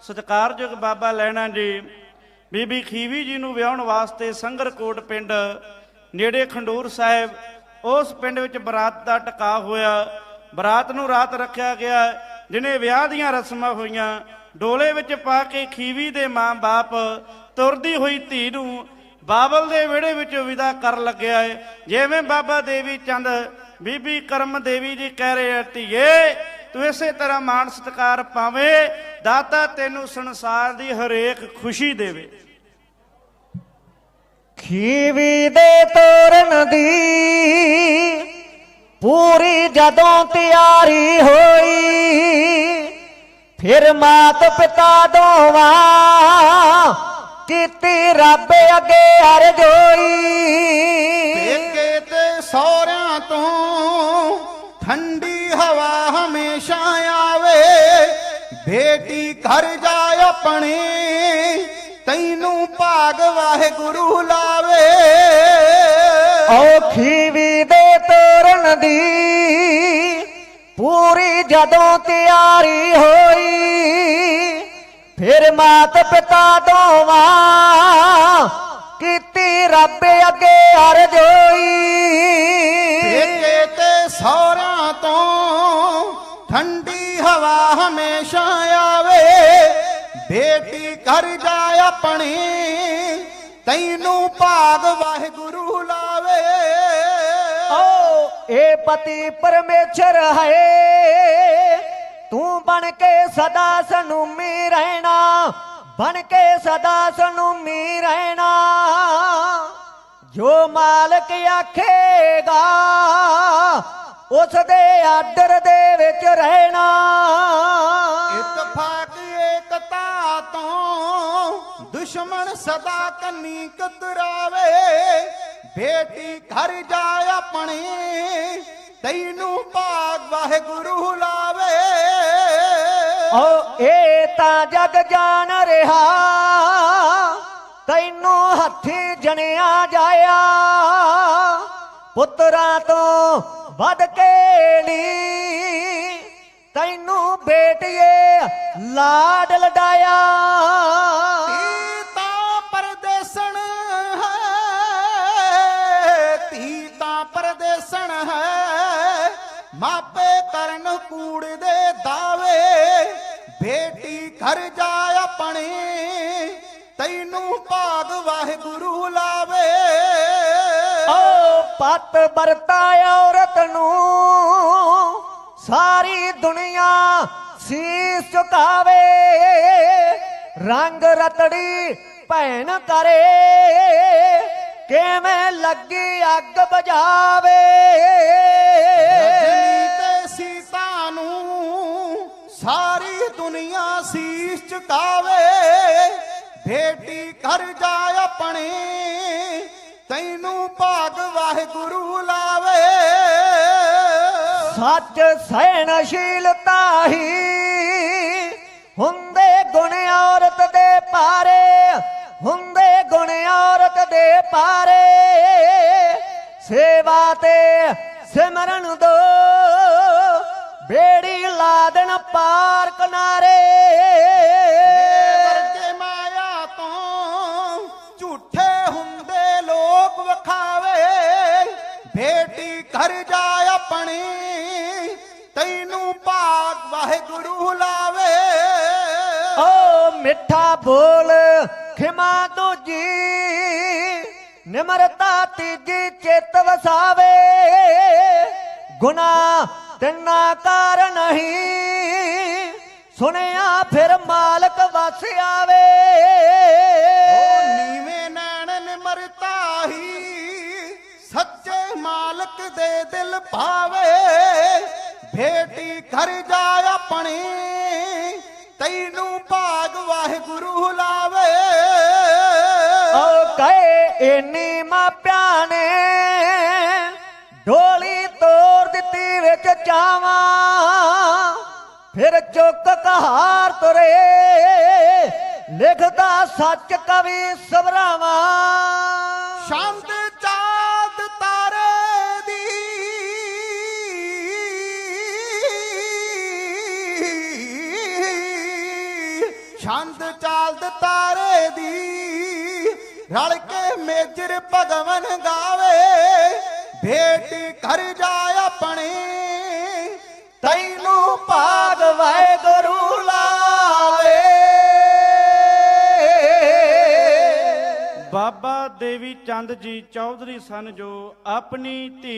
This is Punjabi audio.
ਸਤਿਕਾਰਯੋਗ ਬਾਬਾ ਲੈਣਾ ਜੀ, ਬੀਬੀ ਖੀਵੀ ਜੀ ਨੂੰ ਵਿਆਹਣ ਵਾਸਤੇ ਸੰਗਰਕੋਟ ਪਿੰਡ ਨੇੜੇ ਖੰਡੂਰ ਸਾਹਿਬ, ਉਸ ਪਿੰਡ ਵਿੱਚ ਬਰਾਤ ਦਾ ਟਿਕਾ ਹੋਇਆ। ਬਰਾਤ ਨੂੰ ਰਾਤ ਰੱਖਿਆ ਗਿਆ, ਜਿਨੇ ਵਿਆਹ ਦੀਆਂ ਰਸਮਾਂ ਹੋਈਆਂ, ਡੋਲੇ ਵਿੱਚ ਪਾ ਕੇ ਖੀਵੀ ਦੇ ਮਾਂ-ਬਾਪ ਤੁਰਦੀ ਹੋਈ ਧੀ ਨੂੰ ਬਾਬਲ ਦੇ ਵਿਹੜੇ ਵਿੱਚ ਵਿਦਾ ਕਰ ਲੱਗਿਆ ਏ। ਜਿਵੇਂ ਬਾਬਾ ਦੇਵੀ ਚੰਦ, ਬੀਬੀ ਕਰਮ ਦੇਵੀ ਜੀ ਕਹਿ ਰਹੇ ਆ, ਧੀਏ, ਤੂੰ ਇਸੇ ਤਰ੍ਹਾਂ ਮਾਣ ਸਤਿਕਾਰ ਪਾਵੇਂ ਦਾਤਾ ਤੈਨੂੰ ਸੰਸਾਰ ਦੀ ਹਰੇਕ ਖੁਸ਼ੀ ਦੇਵੇ। ਖੀਵੀ ਦੇ ਤੋਰਨ ਦੀ ਪੂਰੀ ਜਦੋਂ ਤਿਆਰੀ ਹੋਈ, ਫਿਰ ਮਾਤ ਪਿਤਾ ਦੋਵਾਂ ਕੀਤੀ ਰੱਬ ਅੱਗੇ ਅਰਜ਼ੋਈ ਬੇਟੀ ਘਰ ਜਾ ਆਪਣੀ ਤੈਨੂੰ ਭਾਗ ਵਾਹਿਗੁਰੂ ਲਾਵੇ। ਓ ਖੀਵੀ ਦੇ ਤੋਰਨ ਦੀ ਪੂਰੀ ਜਦੋਂ ਤਿਆਰੀ ਹੋਈ ਫਿਰ ਮਾਤ ਪਿਤਾ ਦੋਵਾਂ ਕੀਤੀ ਰੱਬ ਅੱਗੇ ਅਰਜ਼ੋਈ ਪੇਕੇ ਤੇ ਸਹੁਰਿਆਂ ਤੋਂ ਠੰਡੀ ਹਵਾ ਹਮੇਸ਼ਾ ਬੇਟੀ ਘਰ ਜਾ ਆਪਣੀ ਤੈਨੂੰ ਭਾਗ ਵਾਹਿਗੁਰੂ ਲਾਵੇ। ਓ ਇਹ ਪਤੀ ਪਰਮੇਸ਼ਰ ਹੈ ਤੂੰ ਬਣ ਕੇ ਸਦਾ ਸਨੂਮੀ ਰਹਿਣਾ ਬਣ ਕੇ ਸਦਾ ਸਨੂਮੀ ਰਹਿਣਾ। ਜੋ ਮਾਲਕ ਆਖੇਗਾ ਉਸ ਦੇ ਆਦਰ ਦੇ ਵਿੱਚ ਰਹਿਣਾ। ਇਤਫਾਕ ਦੁਸ਼ਮਣ ਸਦਾ ਕੰਨੀ ਕਤਰਾਵੇ, ਬੇਟੀ ਘਰ ਜਾ ਆਪਣੀ, ਤੈਨੂੰ ਭਾਗ ਵਾਹਿਗੁਰੂ ਲਾਵੇ। ਓ ਇਹ ਤਾਂ ਜਗ ਜਾਣ ਰਿਹਾ, ਤੈਨੂੰ ਹੱਥੀ ਜਣਿਆ ਜਾਇਆ। ਪੁੱਤਰਾਂ ਤੋਂ ਵੱਧ ਕੇ ਨੀ ਤੈਨੂੰ ਬੇਟੀਏ ਲਾਡ ਲਡਾਇਆ ਘਰ ਜਾ ਆਪਣੀ, ਤੈਨੂੰ ਭਾਗ ਵਾਹਿਗੁਰੂ ਲਾਵੇ। ਓ ਪਤ ਵਰਤਾ ਔਰਤ ਨੂੰ, ਸਾਰੀ ਦੁਨੀਆ ਸੀਸ ਝੁਕਾਵੇ ਰੰਗ ਰਤੜੀ ਭੈਣ ਕਰੇ, ਕਿਵੇਂ ਲੱਗੀ ਅੱਗ ਬੁਝਾਵੇ। ਸਾਰੀ ਦੁਨੀਆ ਸੀਸ ਝੁਕਾਵੇ ਬੇਟੀ ਕਰ ਜਾ ਆਪਣੀ, ਤੈਨੂੰ ਭਾਗ ਵਾਹਿਗੁਰੂ ਲਾਵੇ। ਸੱਚ ਸਹਿਣਸ਼ੀਲਤਾ ਹੀ ਹੁੰਦੇ ਗੁਣ ਔਰਤ ਦੇ ਪਾਰੇ, ਹੁੰਦੇ ਗੁਣ ਔਰਤ ਦੇ ਪਾਰੇ। ਸੇਵਾ ਤੇ ਸਿਮਰਨ ਦੋ, ਬੇੜੀ ਲਾਦਣ ਪਾਰ ਕਿਨਾਰੇ ਵਰਗੇ ਮਾਇਆ ਤੋਂ ਝੂਠੇ ਹੁੰਦੇ ਲੋਕ ਵਖਾਵੇ। ਬੇਟੀ ਘਰ ਜਾ ਆਪਣੀ ਤੈਨੂੰ ਭਾਗ ਵਾਹਿਗੁਰੂ ਲਾਵੇ। ਓ ਮਿੱਠਾ ਬੋਲ ਖਿਮਾ ਦੂਜੀ ਨਿਮਰਤਾ ਤੀਜੀ ਚਿੱਤ ਵਸਾਵੇ। ਗੁਨਾ ਤਿੰਨਾ ਕਾਰ ਨਹੀਂ। ਸੁਣਿਆ ਫਿਰ ਮਾਲਕ ਵਸ ਆਵੇ। ਓ ਨੀਵੇਂ ਨੈਣ ਨਿਮਰਤਾ ਹੀ ਸੱਚੇ ਮਾਲਕ ਦੇ ਦਿਲ ਭਾਵੇ। ਬੇਟੀ ਘਰ ਜਾ ਆਪਣੀ ਤੈਨੂੰ ਭਾਗ ਵਾਹਿਗੁਰੂ ਲਾਵੇ। ਓ ਕਹੇ ਇੰਨੀ ਮਾਪਿਆਂ ਨੇ ਢੋਲੀ ਵਿੱਚ ਫਿਰ ਚੁੱਕ ਕਹਾਰ ਤੁਰੇ, ਲਿਖਦਾ ਸੱਚ ਕਵੀ ਸਵਰਾਵਾਂ। ਸ਼ਾਂਤ ਚਾঁਦ ਤਾਰੇ ਦੀ ਛੰਦ ਚਾਲਦ ਤਾਰੇ ਦੀ ਰਲ ਕੇ ਮੇਜਰ ਭਗਵਨ ਗਾਵੇ, ਭੇਟ ਕਰ ਜਾ ਆਪਣੀ। ਬਾਬਾ ਦੇਵੀ ਚੰਦ ਜੀ ਚੌਧਰੀ ਸਨ ਜੋ ਆਪਣੀ ਧੀ